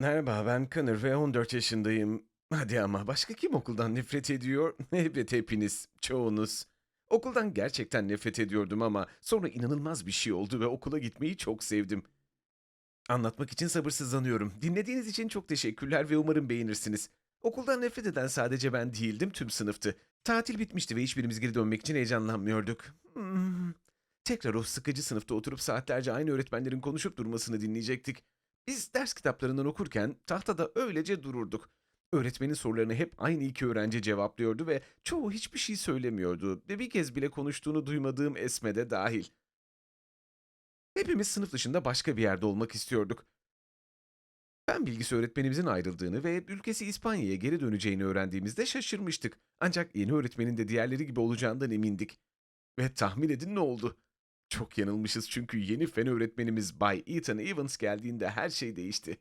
Merhaba, ben Connor ve 14 yaşındayım. Hadi ama başka kim okuldan nefret ediyor? Elbette hepiniz, çoğunuz. Okuldan gerçekten nefret ediyordum ama sonra inanılmaz bir şey oldu ve okula gitmeyi çok sevdim. Anlatmak için sabırsızlanıyorum. Dinlediğiniz için çok teşekkürler ve umarım beğenirsiniz. Okuldan nefret eden sadece ben değildim, tüm sınıftı. Tatil bitmişti ve hiçbirimiz geri dönmek için heyecanlanmıyorduk. Hmm. Tekrar o sıkıcı sınıfta oturup saatlerce aynı öğretmenlerin konuşup durmasını dinleyecektik. Biz ders kitaplarından okurken tahtada öylece dururduk. Öğretmenin sorularını hep aynı iki öğrenci cevaplıyordu ve çoğu hiçbir şey söylemiyordu ve bir kez bile konuştuğunu duymadığım Esme de dahil. Hepimiz sınıf dışında başka bir yerde olmak istiyorduk. Ben bilgisi öğretmenimizin ayrıldığını ve ülkesi İspanya'ya geri döneceğini öğrendiğimizde şaşırmıştık. Ancak yeni öğretmenin de diğerleri gibi olacağından emindik. Ve tahmin edin ne oldu? Çok yanılmışız çünkü yeni fen öğretmenimiz Bay Ethan Evans geldiğinde her şey değişti.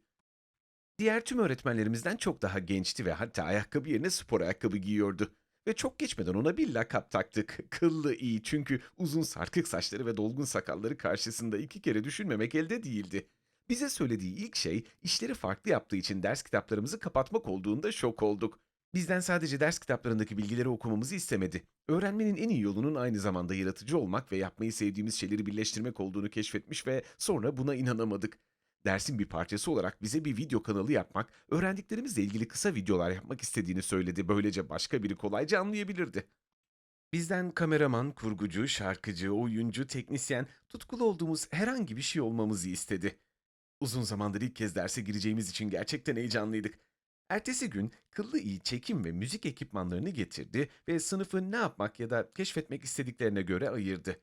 Diğer tüm öğretmenlerimizden çok daha gençti ve hatta ayakkabı yerine spor ayakkabı giyiyordu. Ve çok geçmeden ona bir lakap taktık. Kıllı iyi çünkü uzun sarkık saçları ve dolgun sakalları karşısında iki kere düşünmemek elde değildi. Bize söylediği ilk şey işleri farklı yaptığı için ders kitaplarımızı kapatmak olduğunda şok olduk. Bizden sadece ders kitaplarındaki bilgileri okumamızı istemedi. Öğrenmenin en iyi yolunun aynı zamanda yaratıcı olmak ve yapmayı sevdiğimiz şeyleri birleştirmek olduğunu keşfetmiş ve sonra buna inanamadık. Dersin bir parçası olarak bize bir video kanalı yapmak, öğrendiklerimizle ilgili kısa videolar yapmak istediğini söyledi. Böylece başka biri kolayca anlayabilirdi. Bizden kameraman, kurgucu, şarkıcı, oyuncu, teknisyen, tutkulu olduğumuz herhangi bir şey olmamızı istedi. Uzun zamandır ilk kez derse gireceğimiz için gerçekten heyecanlıydık. Ertesi gün kıllı iyi çekim ve müzik ekipmanlarını getirdi ve sınıfı ne yapmak ya da keşfetmek istediklerine göre ayırdı.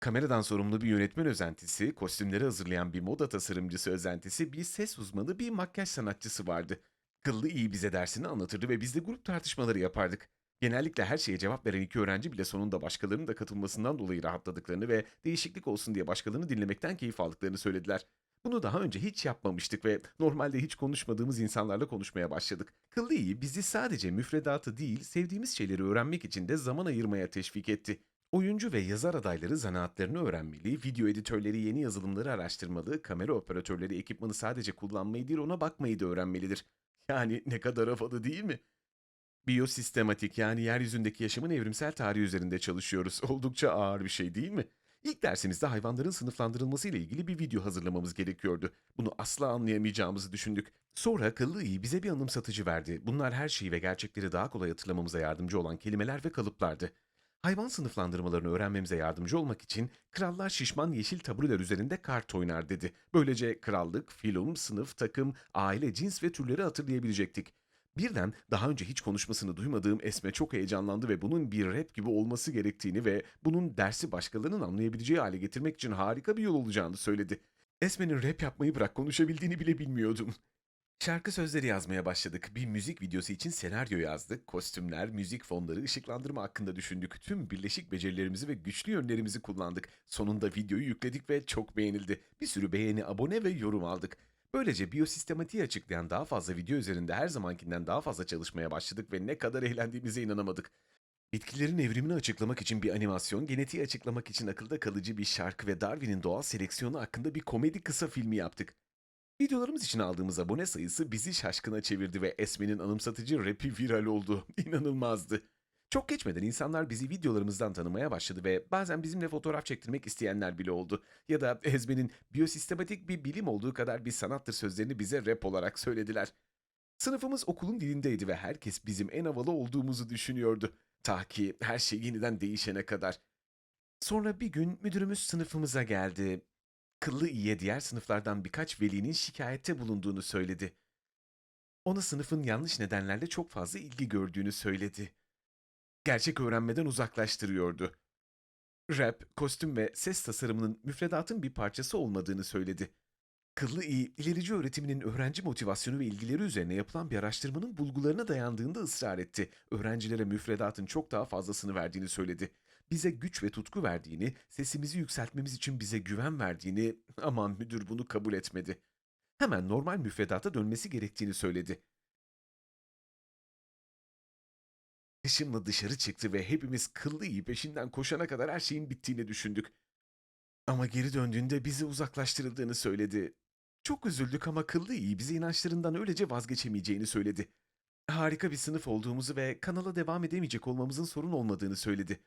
Kameradan sorumlu bir yönetmen özentisi, kostümleri hazırlayan bir moda tasarımcısı özentisi, bir ses uzmanı, bir makyaj sanatçısı vardı. Kıllı iyi bize dersini anlatırdı ve biz de grup tartışmaları yapardık. Genellikle her şeye cevap veren iki öğrenci bile sonunda başkalarının da katılmasından dolayı rahatladıklarını ve değişiklik olsun diye başkalarını dinlemekten keyif aldıklarını söylediler. Bunu daha önce hiç yapmamıştık ve normalde hiç konuşmadığımız insanlarla konuşmaya başladık. Kıllı iyi bizi sadece müfredatı değil, sevdiğimiz şeyleri öğrenmek için de zaman ayırmaya teşvik etti. Oyuncu ve yazar adayları zanaatlarını öğrenmeli, video editörleri yeni yazılımları araştırmalı, kamera operatörleri ekipmanı sadece kullanmayı değil ona bakmayı da öğrenmelidir. Yani ne kadar havalı değil mi? Biyosistematik yani yeryüzündeki yaşamın evrimsel tarihi üzerinde çalışıyoruz. Oldukça ağır bir şey değil mi? İlk dersimizde hayvanların sınıflandırılması ile ilgili bir video hazırlamamız gerekiyordu. Bunu asla anlayamayacağımızı düşündük. Sonra akıllı iyi bize bir anımsatıcı verdi. Bunlar her şeyi ve gerçekleri daha kolay hatırlamamıza yardımcı olan kelimeler ve kalıplardı. Hayvan sınıflandırmalarını öğrenmemize yardımcı olmak için krallar şişman yeşil tabureler üzerinde kart oynar dedi. Böylece krallık, filum, sınıf, takım, aile, cins ve türleri hatırlayabilecektik. Birden daha önce hiç konuşmasını duymadığım Esme çok heyecanlandı ve bunun bir rap gibi olması gerektiğini ve bunun dersi başkalarının anlayabileceği hale getirmek için harika bir yol olacağını söyledi. Esme'nin rap yapmayı bırak konuşabildiğini bile bilmiyordum. Şarkı sözleri yazmaya başladık. Bir müzik videosu için senaryo yazdık. Kostümler, müzik fonları, ışıklandırma hakkında düşündük. Tüm birleşik becerilerimizi ve güçlü yönlerimizi kullandık. Sonunda videoyu yükledik ve çok beğenildi. Bir sürü beğeni, abone ve yorum aldık. Böylece biyosistematiği açıklayan daha fazla video üzerinde her zamankinden daha fazla çalışmaya başladık ve ne kadar eğlendiğimize inanamadık. Bitkilerin evrimini açıklamak için bir animasyon, genetiği açıklamak için akılda kalıcı bir şarkı ve Darwin'in doğal seleksiyonu hakkında bir komedi kısa filmi yaptık. Videolarımız için aldığımız abone sayısı bizi şaşkına çevirdi ve Esme'nin anımsatıcı rapi viral oldu. İnanılmazdı. Çok geçmeden insanlar bizi videolarımızdan tanımaya başladı ve bazen bizimle fotoğraf çektirmek isteyenler bile oldu. Ya da Esme'nin biyosistematik bir bilim olduğu kadar bir sanattır sözlerini bize rap olarak söylediler. Sınıfımız okulun dilindeydi ve herkes bizim en havalı olduğumuzu düşünüyordu. Ta ki her şey yeniden değişene kadar. Sonra bir gün müdürümüz sınıfımıza geldi. Kıllı iyiye diğer sınıflardan birkaç velinin şikayette bulunduğunu söyledi. Ona sınıfın yanlış nedenlerle çok fazla ilgi gördüğünü söyledi. Gerçek öğrenmeden uzaklaştırıyordu. Rap, kostüm ve ses tasarımının müfredatın bir parçası olmadığını söyledi. Kıllı iyi, ilerici öğretiminin öğrenci motivasyonu ve ilgileri üzerine yapılan bir araştırmanın bulgularına dayandığında ısrar etti. Öğrencilere müfredatın çok daha fazlasını verdiğini söyledi. Bize güç ve tutku verdiğini, sesimizi yükseltmemiz için bize güven verdiğini, aman müdür bunu kabul etmedi. Hemen normal müfredata dönmesi gerektiğini söyledi. Kışımla dışarı çıktı ve hepimiz kıllı iyi peşinden koşana kadar her şeyin bittiğini düşündük. Ama geri döndüğünde bizi uzaklaştırıldığını söyledi. Çok üzüldük ama kıllı iyi bize inançlarından öylece vazgeçemeyeceğini söyledi. Harika bir sınıf olduğumuzu ve kanala devam edemeyecek olmamızın sorun olmadığını söyledi.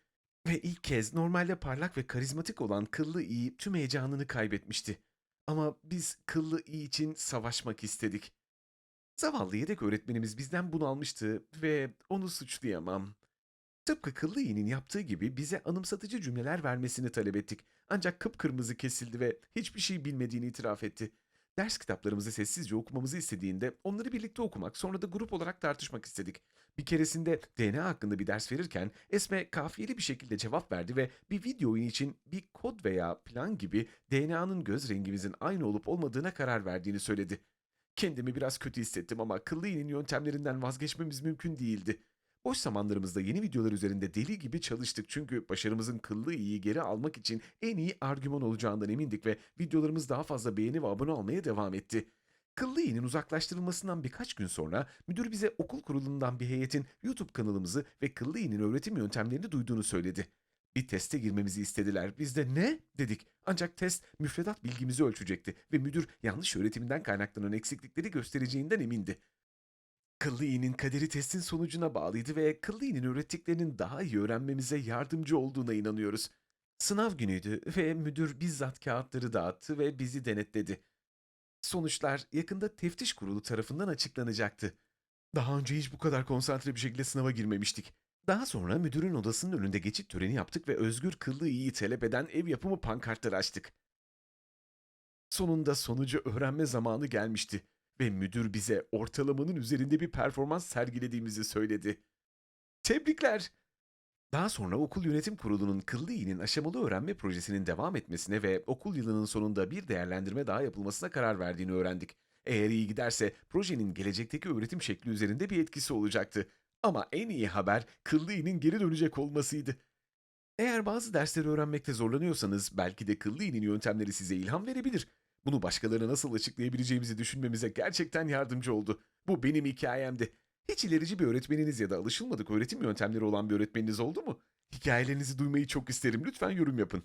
Ve ilk kez normalde parlak ve karizmatik olan kıllı iyi tüm heyecanını kaybetmişti. Ama biz kıllı iyi için savaşmak istedik. Zavallı yedek öğretmenimiz bizden bunalmıştı ve onu suçlayamam. Tıpkı kıllı iğnin yaptığı gibi bize anımsatıcı cümleler vermesini talep ettik. Ancak kıpkırmızı kesildi ve hiçbir şey bilmediğini itiraf etti. Ders kitaplarımızı sessizce okumamızı istediğinde onları birlikte okumak sonra da grup olarak tartışmak istedik. Bir keresinde DNA hakkında bir ders verirken Esme kafiyeli bir şekilde cevap verdi ve bir video oyunu için bir kod veya plan gibi DNA'nın göz rengimizin aynı olup olmadığına karar verdiğini söyledi. Kendimi biraz kötü hissettim ama kıllı iğnenin yöntemlerinden vazgeçmemiz mümkün değildi. Boş zamanlarımızda yeni videolar üzerinde deli gibi çalıştık çünkü başarımızın kıllı iyiyi geri almak için en iyi argüman olacağından emindik ve videolarımız daha fazla beğeni ve abone olmaya devam etti. Kıllı iğnenin uzaklaştırılmasından birkaç gün sonra müdür bize okul kurulundan bir heyetin YouTube kanalımızı ve kıllı iğnenin öğretim yöntemlerini duyduğunu söyledi. Bir teste girmemizi istediler. Biz de ne dedik. Ancak test müfredat bilgimizi ölçecekti ve müdür yanlış öğretiminden kaynaklanan eksiklikleri göstereceğinden emindi. Kıllı iğnenin kaderi testin sonucuna bağlıydı ve kıllı iğnenin öğrettiklerinin daha iyi öğrenmemize yardımcı olduğuna inanıyoruz. Sınav günüydü ve müdür bizzat kağıtları dağıttı ve bizi denetledi. Sonuçlar yakında teftiş kurulu tarafından açıklanacaktı. Daha önce hiç bu kadar konsantre bir şekilde sınava girmemiştik. Daha sonra müdürün odasının önünde geçit töreni yaptık ve özgür kıllı iğneyi talep eden ev yapımı pankartları açtık. Sonunda sonucu öğrenme zamanı gelmişti ve müdür bize ortalamanın üzerinde bir performans sergilediğimizi söyledi. Tebrikler! Daha sonra okul yönetim kurulunun kıllı iğnenin aşamalı öğrenme projesinin devam etmesine ve okul yılının sonunda bir değerlendirme daha yapılmasına karar verdiğini öğrendik. Eğer iyi giderse projenin gelecekteki öğretim şekli üzerinde bir etkisi olacaktı. Ama en iyi haber kıllı iğnenin geri dönecek olmasıydı. Eğer bazı dersleri öğrenmekte zorlanıyorsanız belki de kıllı iğnenin yöntemleri size ilham verebilir. Bunu başkalarına nasıl açıklayabileceğimizi düşünmemize gerçekten yardımcı oldu. Bu benim hikayemdi. Hiç ilerici bir öğretmeniniz ya da alışılmadık öğretim yöntemleri olan bir öğretmeniniz oldu mu? Hikayelerinizi duymayı çok isterim. Lütfen yorum yapın.